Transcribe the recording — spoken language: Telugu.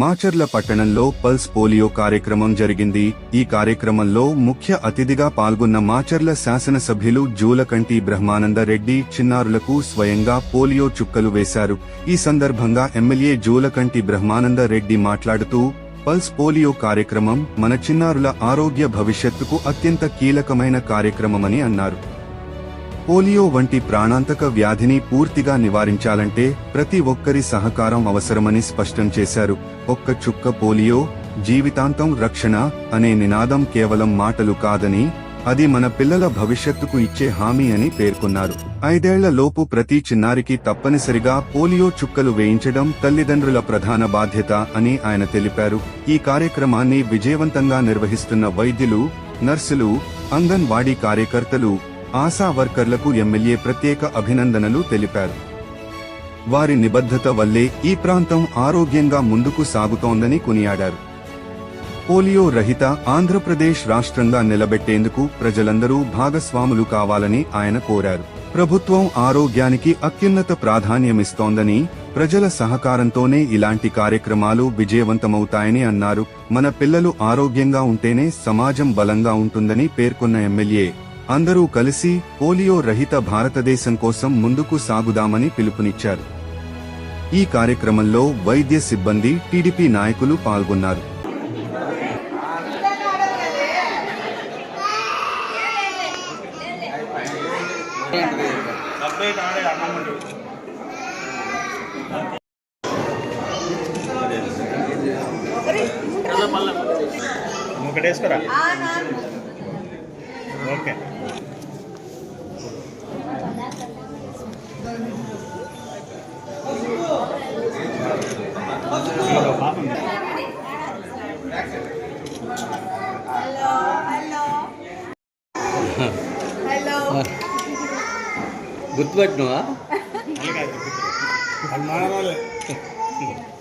మాచర్ల పట్టణంలో పల్స్ పోలియో కార్యక్రమం జరిగింది. ఈ కార్యక్రమంలో ముఖ్య అతిథిగా పాల్గొన్న మాచర్ల శాసనసభ్యులు జూలకంటి బ్రహ్మానంద రెడ్డి చిన్నారులకు స్వయంగా పోలియో చుక్కలు వేశారు. ఈ సందర్భంగా ఎమ్మెల్యే జూలకంటి బ్రహ్మానంద రెడ్డి మాట్లాడుతూ పల్స్ పోలియో కార్యక్రమం మన చిన్నారుల ఆరోగ్య భవిష్యత్తుకు అత్యంత కీలకమైన కార్యక్రమమని అన్నారు. పోలియో వంటి ప్రాణాంతక వ్యాధిని పూర్తిగా నివారించాలంటే ప్రతి ఒక్కరి సహకారం అవసరమని స్పష్టం చేశారు. ఒక్క చుక్క పోలియో జీవితాంతం రక్షణ అనే నినాదం కేవలం మాటలు కాదని అది మన పిల్లల భవిష్యత్తుకు ఇచ్చే హామీ అని పేర్కొన్నారు. ఐదేళ్ళ లోపు ప్రతి చిన్నారికి తప్పనిసరిగా పోలియో చుక్కలు వేయించడం తల్లిదండ్రుల ప్రధాన బాధ్యత అని ఆయన తెలిపారు. ఈ కార్యక్రమాన్ని విజయవంతంగా నిర్వహిస్తున్న వైద్యులు నర్సులు అంగన్వాడీ కార్యకర్తలు ఆశా వర్కర్లకు ఎమ్మెల్యే ప్రత్యేక అభినందనలు తెలిపారు. వారి నిబద్ధత వల్లే ఈ ప్రాంతం ఆరోగ్యంగా ముందుకు సాగుతోందని కొనియాడారు. పోలియో రహిత ఆంధ్రప్రదేశ్ రాష్ట్రంగా నిలబెట్టేందుకు ప్రజలందరూ భాగస్వాములు కావాలని ఆయన కోరారు. ప్రభుత్వం ఆరోగ్యానికి అత్యున్నత ప్రాధాన్యమిస్తోందని ప్రజల సహకారంతోనే ఇలాంటి కార్యక్రమాలు విజయవంతమవుతాయని అన్నారు. మన పిల్లలు ఆరోగ్యంగా ఉంటేనే సమాజం బలంగా ఉంటుందని పేర్కొన్న ఎమ్మెల్యే అందరూ కలిసి పోలియో రహిత భారతదేశం కోసం ముందుకు సాగుదామని పిలుపునిచ్చారు. ఈ కార్యక్రమంలో వైద్య సిబ్బంది టీడీపీ నాయకులు పాల్గొన్నారు. ఒకటేసుకోరా ఓకే. Hello hello hello గుర్తుపెట్టినవా.